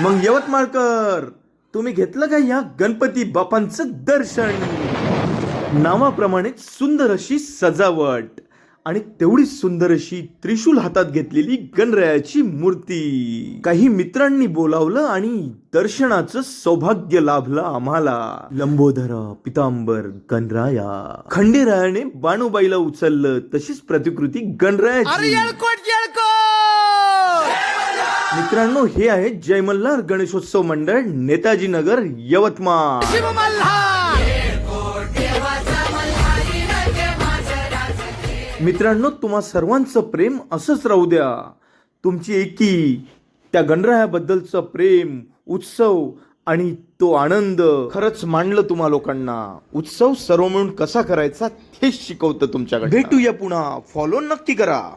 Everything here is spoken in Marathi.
मग यवतमाळकर तुम्ही घेतलं का या गणपती बापांचं दर्शन? नावाप्रमाणे सुंदर अशी सजावट. आणि तेवढी सुंदर अशी त्रिशूल हातात घेतलेली गणरायाची मूर्ती. काही मित्रांनी बोलावलं आणि दर्शनाचं सौभाग्य लाभलं आम्हाला. लंबोदर पितांबर गणराया. खंडेरायाने बाणूबाईला उचललं तशीच प्रतिकृती अरे गणरायाची मित्रांनो हे आहे जय मल्हार गणेशोत्सव मंडळ नेताजी नगर यवतमाळ मित्रांनो तुम्हा सर्वांचं प्रेम असंच राहू द्या. तुमची एकी त्या गणरायाबद्दलचं प्रेम उत्सव आणि तो आनंद खरंच मांडलं तुम्हा लोकांना. उत्सव सर्व मिळून कसा करायचा हेच शिकवतं तुमच्याकडे भेटूया पुन्हा. फॉलो नक्की करा.